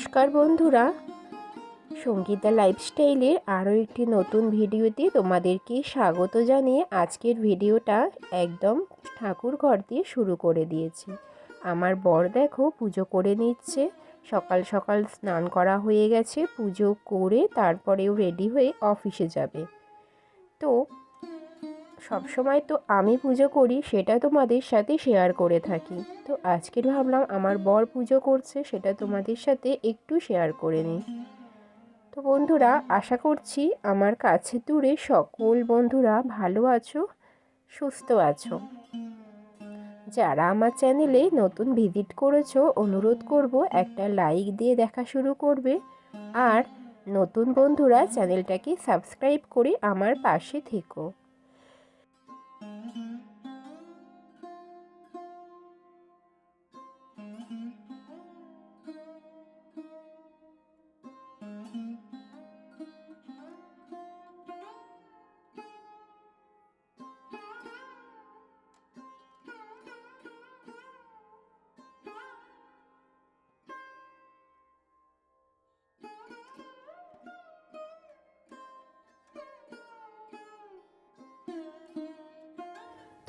নমস্কার বন্ধুরা। সঙ্গীতা লাইফস্টাইলের আরও একটি নতুন ভিডিওতে তোমাদেরকে স্বাগত জানিয়ে আজকের ভিডিওটা একদম ঠাকুর ঘর দিয়ে শুরু করে দিয়েছি। আমার বর দেখো পুজো করে নিচ্ছে, সকাল সকাল স্নান করা হয়ে গেছে, পুজো করে তারপরেও রেডি হয়ে অফিসে যাবে। তো সবসময় তো আমি পুজো করি, সেটা তোমাদের সাথে শেয়ার করে থাকি। তো আজকের ভাবলাম আমার বর পুজো করছে, সেটা তোমাদের সাথে একটু শেয়ার করে নিই। তো বন্ধুরা, আশা করছি আমার কাছে দূরে সকল বন্ধুরা ভালো আছো, সুস্থ আছো। যারা আমার চ্যানেলে নতুন ভিজিট করেছ, অনুরোধ করব একটা লাইক দিয়ে দেখা শুরু করবে। আর নতুন বন্ধুরা চ্যানেলটাকে সাবস্ক্রাইব করে আমার পাশে থেকো। Mm-hmm.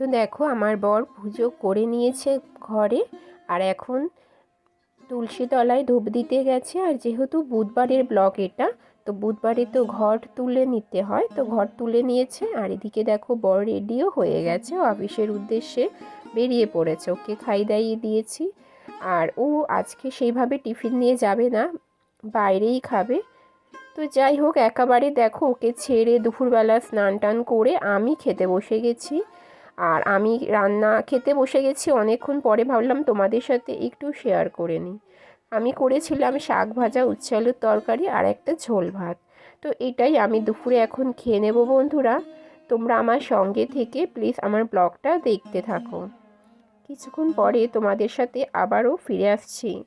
তো দেখো আমার বর পুজো করে নিয়েছে ঘরে আর এখন তুলসী তলায় ধূপ দিতে গেছে আর যেহেতু বুধবারের ব্লক এটা, তো বুধবারে তো ঘর তুলে নিতে হয়, তো ঘর তুলে নিয়েছে আর এদিকে দেখো বর রেডিও হয়ে গেছে অফিসের উদ্দেশ্যে বেরিয়ে পড়েছে, ওকে খাই দাইয়ে দিয়েছি আর ও আজকে সেইভাবে টিফিন নিয়ে যাবে না, বাইরেই খাবে। তো যাই হোক, একেবারে দেখো ওকে ছেড়ে দুপুরবেলা স্নান টান করে আমি খেতে বসে গেছি। আর আমি রান্না খেতে বসে গেছি, অনেকক্ষণ পরে ভাবলাম তোমাদের সাথে একটু শেয়ার করে নিই। আমি করেছিলাম শাক ভাজা, উচ্ছে আলুর তরকারি আর একটা ঝোল ভাত। তো এটাই আমি দুপুরে এখন খেয়ে নেব বন্ধুরা। তোমরা আমার সঙ্গে থেকে প্লিজ আমার ব্লগটা দেখতে থাকো। কিছুক্ষণ পরে তোমাদের সাথে আবারও ফিরে আসছি।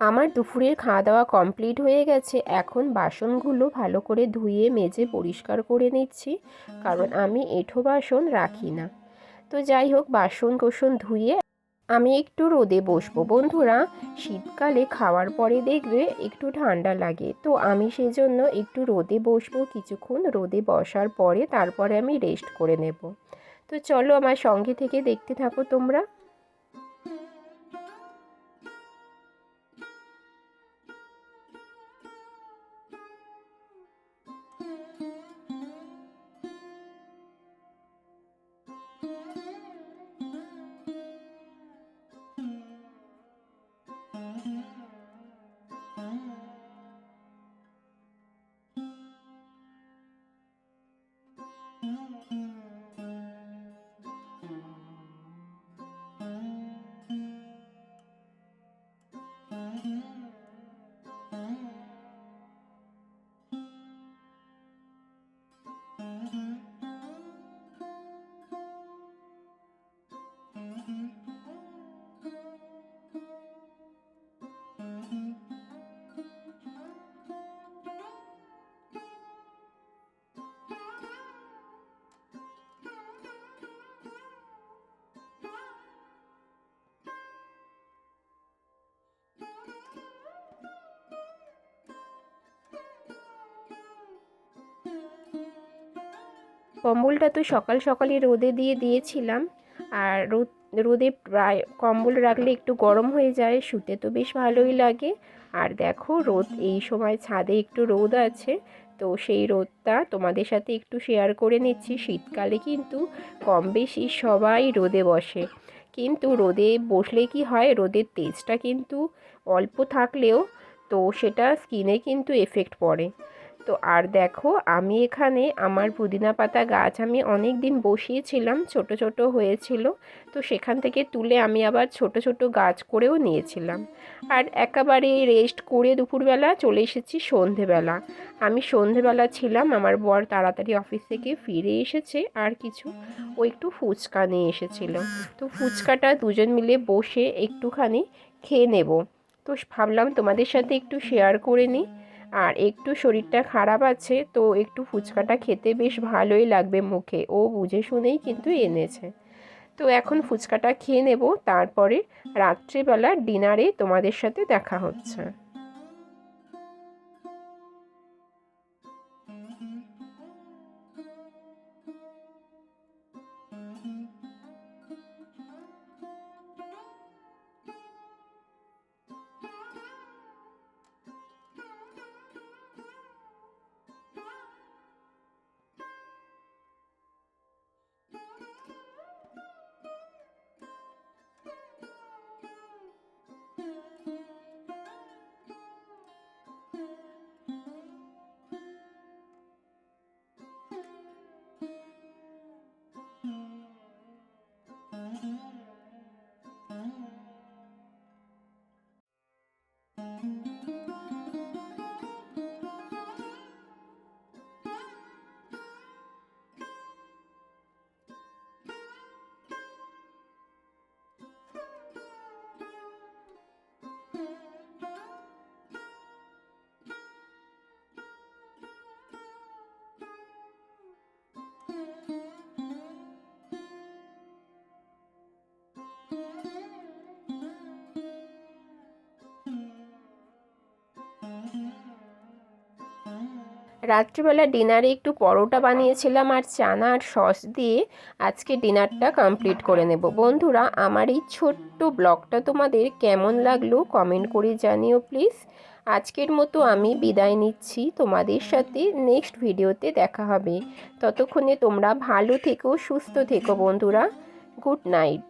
আমার দুপুরের খাওয়া দাওয়া কমপ্লিট হয়ে গেছে। এখন বাসনগুলো ভালো করে ধুয়ে, মেজে, পরিষ্কার করে নিচ্ছি। কারণ আমি এঁঠো বাসন রাখি না। তো যাই হোক বাসন কোসন ধুয়ে আমি একটু রোদে বসবো। বন্ধুরা, শীতকালে খাওয়ার পরে দেখবে একটু ঠান্ডা লাগে। তো আমি সেই জন্য একটু রোদে বসবো। কিছুক্ষণ রোদে বসার পরে তারপরে আমি রেস্ট করে নেব। তো চলো আমার সঙ্গে থেকে দেখতে থাকো তোমরা। কম্বলটা তো সকাল সকালে রোদে দিয়ে দিয়েছিলাম। আর রোদ, রোদে প্রায় কম্বল রাখলে একটু গরম হয়ে যায়, শুতে তো বেশ ভালোই লাগে। আর দেখো রোদ, এই সময় ছাদে একটু রোদ আছে, তো সেই রোদটা তোমাদের সাথে একটু শেয়ার করে নিচ্ছি। শীতকালে কিন্তু কম বেশি সবাই রোদে বসে। কিন্তু রোদে বসলে কি হয়, রোদের তেজটা কিন্তু অল্প থাকলেও তো সেটা স্কিনে কিন্তু এফেক্ট পড়ে। তো আর দেখো, আমি এখানে আমার পুদিনা পাতা গাছ আমি অনেক দিন বসিয়েছিলাম, ছোট ছোট হয়েছিল। তো সেখান থেকে তুলে আমি আবার ছোট ছোট গাছ করেও নিয়েছিলাম। আর একেবারে রেস্ট করে দুপুরবেলা চলে এসেছি সন্ধেবেলা। আমি সন্ধেবেলা ছিলাম, আমার বর তাড়াতাড়ি অফিস থেকে ফিরে এসেছে আর কিছু, ও একটু ফুচকা নিয়ে এসেছিল। তো ফুচকাটা দুজন মিলে বসে একটুখানি খেয়ে নেব। তো ভাবলাম তোমাদের সাথে একটু শেয়ার করে নিই। আর একটু শরীরটা খারাপ আছে, তো একটু ফুচকাটা খেতে বেশ ভালোই লাগবে মুখে। ও বুঝে শুনেই কিন্তু এনেছে। তো এখন ফুচকাটা খেয়ে নেব, তারপরে রাত্রিবেলা ডিনারে তোমাদের সাথে দেখা হচ্ছে। রাত্রিবেলা ডিনারে একটু পরোটা বানিয়েছিলাম আর চানা আর সস দিয়ে আজকে ডিনারটা কমপ্লিট করে নেব। বন্ধুরা, আমার এই ছোট্ট ব্লগটা তোমাদের কেমন লাগল কমেন্ট করে জানিও প্লিজ। আজকের মতো আমি বিদায় নিচ্ছি, তোমাদের সাথে নেক্সট ভিডিওতে দেখা হবে। ততক্ষণে তোমরা ভালো থেকো, সুস্থ থেকো বন্ধুরা। Good night.